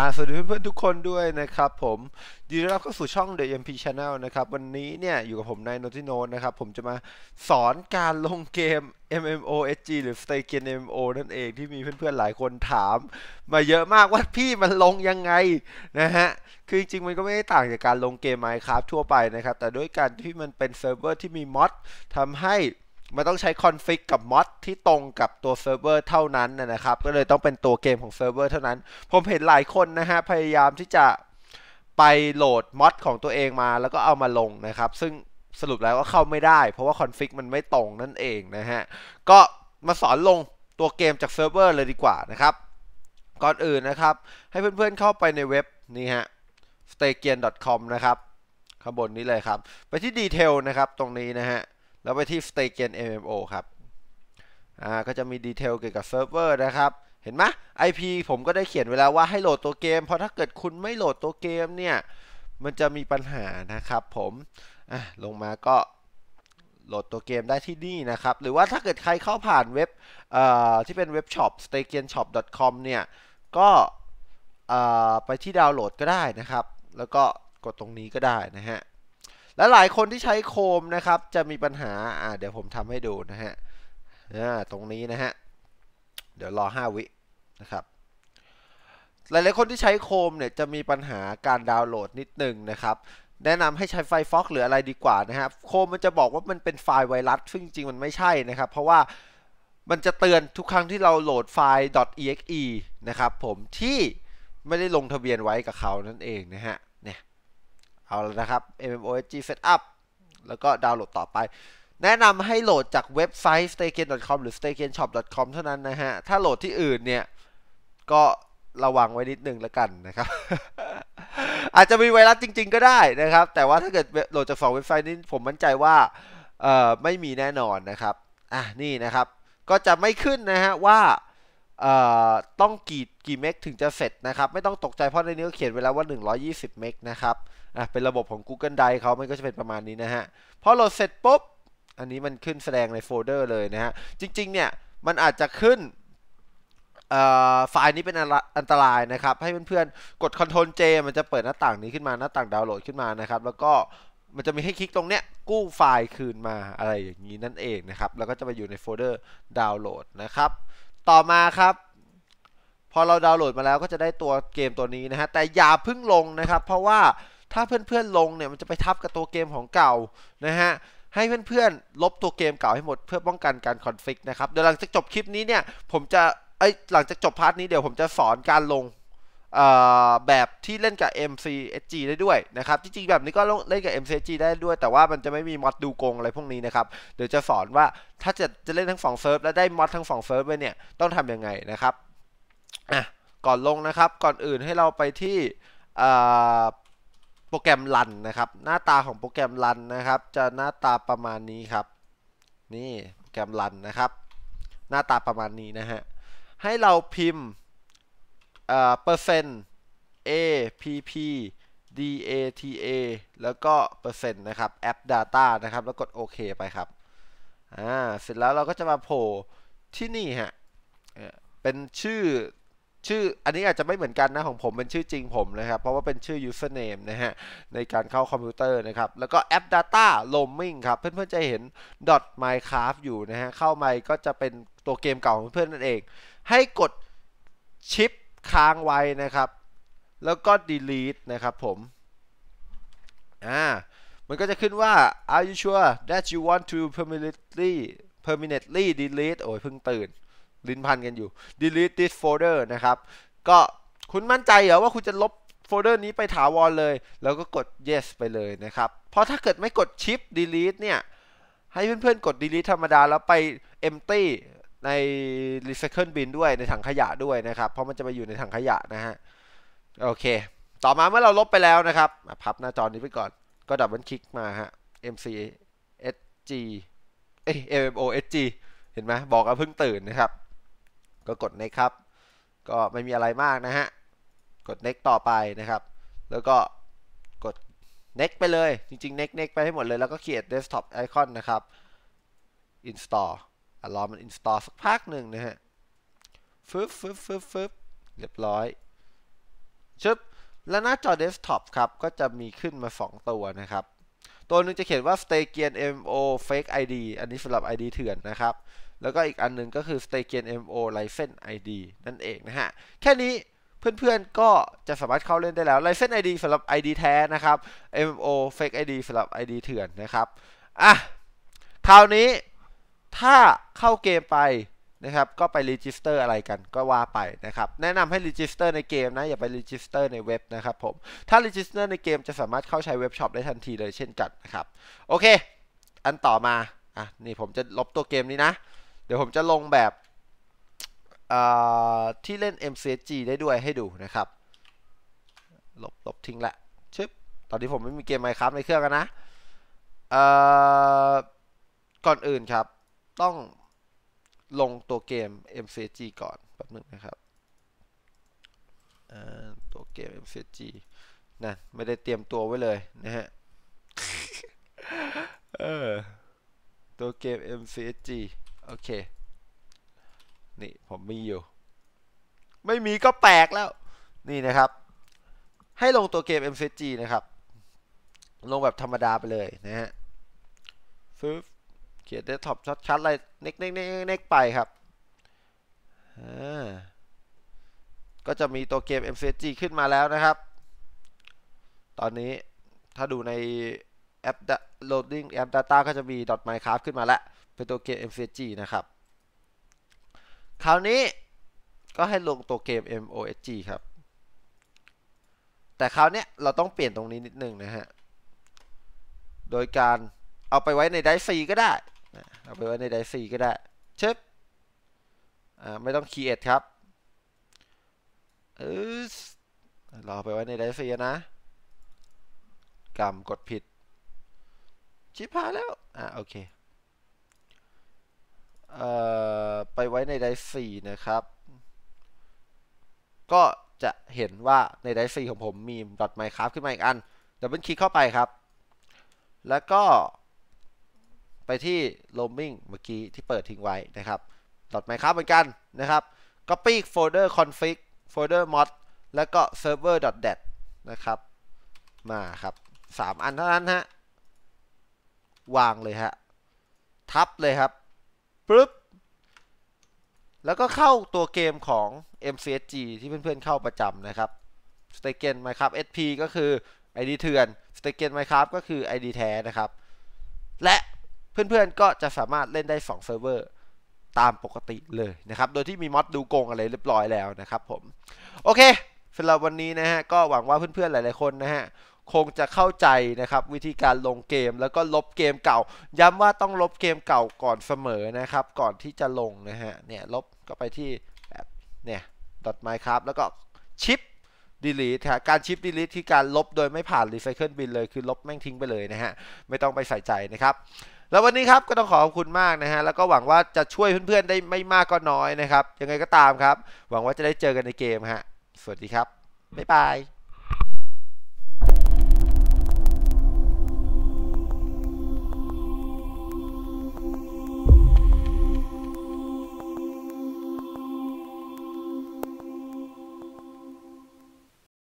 อ่าสวัสดีเพื่อนๆทุกคนด้วยนะครับผมยินดีต้อนรับเข้าสู่ช่อง The MP Channel นะครับ วันนี้เนี่ย อยู่กับผมนายนนทิโนนะครับ ผมจะมาสอนการลงเกม MMOSG หรือ Stay g a m MMO นั่นเองที่มีเพื่อนๆหลายคนถาม มาเยอะมากว่าพี่มันลงยังไงนะฮะ คือจริงๆ มันก็ไม่ได้ต่างจากการลงเกม Minecraft ทั่วไปนะครับ แต่ด้วยการที่มันเป็นเซิร์ฟเวอร์ที่มีมอดทำให้ มันต้องใช้คอนฟิกกับมอดที่ตรงกับตัวเซิร์ฟเวอร์เท่านั้นนะครับ ก็เลยต้องเป็นตัวเกมของเซิร์ฟเวอร์เท่านั้น ผมเห็นหลายคนนะฮะพยายามที่จะไปโหลดมอดของตัวเองมาแล้วก็เอามาลงนะครับ ซึ่งสรุปแล้วก็เข้าไม่ได้ เพราะว่าคอนฟิกมันไม่ตรงนั่นเองนะฮะ ก็มาสอนลงตัวเกมจากเซิร์ฟเวอร์เลยดีกว่านะครับ ก่อนอื่นนะครับ ให้เพื่อนๆเข้าไปในเว็บนี่ฮะ s t a k i a n c o m นะครับข้างบนนี้เลยครับ ไปที่ดีเทลนะครับตรงนี้นะฮะ แล้วไปที่ s t a k e n MMO ครับอ่าก็จะมีดีเทลเกี่ยวกับเซิร์ฟเวอร์นะครับ เห็นไหม IP ผมก็ได้เขียนไว้แล้วว่าให้โหลดตัวเกม เพราะถ้าเกิดคุณไม่โหลดตัวเกมเนี่ย มันจะมีปัญหานะครับผมอะลงมาก็โหลดตัวเกมได้ที่นี่นะครับ หรือว่าถ้าเกิดใครเข้าผ่าน웹เอ่อที่เป็นเว็บช็อป s t a k e n s h o p c o m เนี่ย ก็เอ่อไปที่ดาวน์โหลดก็ได้นะครับ แล้วก็กดตรงนี้ก็ได้นะฮะ และหลายคนที่ใช้โคมนะครับ จะมีปัญหาอ่าเดี๋ยวผมทำให้ดูนะฮะตรงนี้นะฮะ เดี๋ยวรอ 5 วินะครับ หลายๆคนที่ใช้โคมเนี่ยจะมีปัญหาการดาวน์โหลดนิดนึงนะครับแนะนำให้ใช้ไฟฟ็อกหรืออะไรดีกว่านะครับโคมมันจะบอกว่ามันเป็นไฟล์ไวรัส ซึ่งจริงๆมันไม่ใช่นะครับ เพราะว่ามันจะเตือนทุกครั้งที่เราโหลดไฟล์ .exe นะครับผมที่ไม่ได้ลงทะเบียนไว้กับเขานั่นเองนะฮะ เอาแล้วนะครับ MMOSG Setup แล้วก็ดาวน์โหลดต่อไป แนะนำให้โหลดจากเว็บไซต์ stayken.com หรือ staykenshop.com เท่านั้นนะฮะ ถ้าโหลดที่อื่นเนี่ย ก็ระวังไว้นิดนึงแล้วกันนะครับ อาจจะมีไวรัสจริง ๆ ก็ได้นะครับ แต่ว่าถ้าเกิดโหลดจากสองเว็บไซต์นี้ผมมั่นใจว่าไม่มีแน่นอนนะครับ อะนี่นะครับ ก็จะไม่ขึ้นนะฮะว่า ต้องกี่กี่เมกถึงจะเสร็จนะครับ ไม่ต้องตกใจเพราะในนี้ก็เขียนไว้แล้วว่า 120 เมกนะครับอะเป็นระบบของ Google Drive เขามันก็จะเป็นประมาณนี้นะฮะพอโหลดเสร็จปุ๊บ อันนี้มันขึ้นแสดงในโฟลเดอร์เลยนะฮะ จริง ๆ เนี่ยมันอาจจะขึ้นไฟล์นี้เป็นอันตรายนะครับ ให้เพื่อนๆ กด Ctrl J มันจะเปิดหน้าต่างนี้ขึ้นมาหน้าต่างดาวน์โหลดขึ้นมานะครับ แล้วก็มันจะมีให้คลิกตรงเนี้ยกู้ไฟล์คืนมาอะไรอย่างนี้นั่นเองนะครับ แล้วก็จะไปอยู่ในโฟลเดอร์ดาวน์โหลดนะครับ ต่อมาครับ พอเราดาวน์โหลดมาแล้วก็จะได้ตัวเกมตัวนี้นะฮะแต่อย่าพึ่งลงนะครับ เพราะว่าถ้าเพื่อนๆลงเนี่ยมันจะไปทับกับตัวเกมของเก่านะฮะให้เพื่อนๆลบตัวเกมเก่าให้หมดเพื่อป้องกันการคอนฟิกนะครับเดี๋ยวหลังจากจบคลิปนี้เนี่ยผมจะไอหลังจากจบพาร์ทนี้เดี๋ยวผมจะสอนการลง แบบที่เล่นกับ MCSG ได้ด้วยนะครับจริงๆแบบนี้ก็เล่นกับ MCSG ได้ด้วย แต่ว่ามันจะไม่มีมอดดูโกงอะไรพวกนี้นะครับเดี๋ยวจะสอนว่าถ้าจะจะเล่นทั้งสองเซิร์ฟและได้มอดทั้งสองเซิร์ฟไปเนี่ยต้องทำยังไงนะครับอะก่อนลงนะครับก่อนอื่นให้เราไปที่โปรแกรมรันนะครับหน้าตาของโปรแกรมรันนะครับจะหน้าตาประมาณนี้ครับ นี่โปรแกรมรันนะครับ หน้าตาประมาณนี้นะฮะให้เราพิมพ์ เปอร์เซ็นต์ a p p d a t a แล้วก็เปอร์เซ็นต์นะครับ app data นะครับ แล้วกดโอเคไปครับอ่าเสร็จแล้วเราก็จะมาโผล่ที่นี่ฮะเป็นชื่อชื่ออันนี้อาจจะไม่เหมือนกันนะของผมเป็นชื่อจริงผมนะครับ เพราะว่าเป็นชื่อ username นะฮะ ในการเข้าคอมพิวเตอร์นะครับ แล้วก็ app data roaming ครับ เพื่อนๆจะเห็น .minecraft อยู่นะฮะ เข้ามาก็จะเป็นตัวเกมเก่าของเพื่อนนั่นเอง ให้กดชิป ค้างไว้นะครับ แล้วก็ delete นะครับผมอ่ามันก็จะขึ้นว่า are you sure that you want to permanently permanently delete โอ้ยเพิ่งตื่น ลิ้นพันกันอยู่ delete this folder นะครับ ก็คุณมั่นใจเหรอว่าคุณจะลบโฟลเดอร์นี้ไปถาวรเลย แล้วก็กด yes ไปเลยนะครับ เพราะถ้าเกิดไม่กดชิป delete เนี่ย ให้เพื่อนๆกด delete ธรรมดาแล้วไป empty ใน recycle bin ด้วยในถังขยะด้วยนะครับ เพราะมันจะไปอยู่ในถังขยะนะฮะ โอเค ต่อมาเมื่อเราลบไปแล้วนะครับพับหน้าจอนี้ไปก่อน ก็ดับเบิลคลิกมาฮะ mcsg เอ้ย mmosg เห็นไหมบอกว่าเพิ่งตื่นนะครับ ก็กด next ครับ ก็ไม่มีอะไรมากนะฮะ กด next ต่อไปนะครับ แล้วก็กด next ไปเลย จริงๆ next next ไปให้หมดเลย แล้วก็ create desktop icon นะครับ install รอมัน install สักพักหนึ่งนะฮะฟึบฟึบฟึบฟึบเรียบร้อยชึบและหน้าจอเดสก์ท็อปครับ ก็จะมีขึ้นมา 2 ตัวนะครับ ตัวหนึงจะเขียนว่า s t a k i a n MO Fake ID อันนี้สำหรับ ID เถื่อนนะครับ แล้วก็อีกอันหนึงก็คือ s t a k i a n MO License ID นั่นเองนะฮะ แค่นี้เพื่อนๆก็จะสามารถเข้าเล่นได้แล้ว License ID สำหรับ ID แท้นะครับ MO Fake ID สำหรับ ID เถื่อนนะครับ อะ คราวนี้ ถ้าเข้าเกมไปนะครับ ก็ไปรีจิสเตอร์อะไรกันก็ว่าไปนะครับ แนะนำให้รีจิสเตอร์ในเกมนะ อย่าไปรีจิสเตอร์ในเว็บนะครับผม ถ้ารีจิสเตอร์ในเกมจะสามารถเข้าใช้เว็บช็อปได้ทันทีเลยเช่นกันนะครับ โอเค อันต่อมา อะ นี่ผมจะลบตัวเกมนี้นะ เดี๋ยวผมจะลงแบบที่เล่น MCG ได้ด้วยให้ดูนะครับ ลบลบทิ้งละชึบตอนนี้ผมไม่มีเกม Minecraft ในเครื่องกันนะเอ่อก่อนอื่นครับ ต้องลงตัวเกม MCG ก่อนแป๊บนึงนะครับตัวเกม MCG นะไม่ได้เตรียมตัวไว้เลยนะฮะตัวเกม MCG โอเค นี่ผมมีอยู่ ไม่มีก็แปลกแล้ว นี่นะครับ ให้ลงตัวเกม MCG นะครับ ลงแบบธรรมดาไปเลยนะฮะฟึบ เขียนเดสก์ท็อปชัดๆอะไรเน็กเน็กเน็กไปครับอ่าก็จะมีตัวเกม MCG ขึ้นมาแล้วนะครับ ตอนนี้ถ้าดูในแอป loading แอป data ก็จะมี .minecraft ขึ้นมาแล้ว เป็นตัวเกม MCG นะครับ คราวนี้ก็ให้ลงตัวเกม MOSG ครับ แต่คราวเนี้ยเราต้องเปลี่ยนตรงนี้นิดนึงนะฮะ โดยการเอาไปไว้ในไดซีก็ได้ เอาไปไว้ในไดซีก็ได้เชึบอ่าไม่ต้อง create ครับเออเราเอไปไว้ในไดซีนะกำกดผิด ชิบหายแล้ว อ่าโอเคเอ่อไปไว้ในไดซีนะครับ ก็จะเห็นว่าในไดซีของผมมี .minecraft ขึ้นมาอีกอันดับเบิลคลิกเข้าไปครับ แล้วก็ ไปที่ roaming เมื่อกี้ที่เปิดทิ้งไว้นะครับ .minecraft เหมือนกันนะครับ copy folder config folder mod แล้วก็ server .dat นะครับ มาครับ 3 อันเท่านั้นฮะ วางเลยฮะ ทับเลยครับปึ๊บ แล้วก็เข้าตัวเกมของ MCSG ที่เพื่อนๆเข้าประจำนะครับ s t a k e n Minecraft SP ก็คือ ID เถื่อน s t a k e n Minecraft ก็คือ ID แท้นะครับ และ เพื่อนๆก็จะสามารถเล่นได้2เซิร์ฟเวอร์ตามปกติเลยนะครับ โดยที่มีมอดดูโกงอะไรเรียบร้อยแล้วนะครับผม โอเคสำหรับวันนี้นะฮะ ก็หวังว่าเพื่อนๆหลายๆคนนะฮะ คงจะเข้าใจนะครับ วิธีการลงเกมแล้วก็ลบเกมเก่า ย้ำว่าต้องลบเกมเก่าก่อนเสมอนะครับ ก่อนที่จะลงนะฮะ เนี่ยลบก็ไปที่แบบเนี่ย .minecraft แล้วก็ชิป delete ฮะการชิป delete ที่การลบโดยไม่ผ่าน recycle bin เลย คือลบแม่งทิ้งไปเลยนะฮะ ไม่ต้องไปใส่ใจนะครับ แล้ววันนี้ครับก็ต้องขอขอบคุณมากนะฮะแล้วก็หวังว่าจะช่วยเพื่อนๆได้ไม่มากก็น้อยนะครับยังไงก็ตามครับ หวังว่าจะได้เจอกันในเกมฮะสวัสดีครับบ๊ายบาย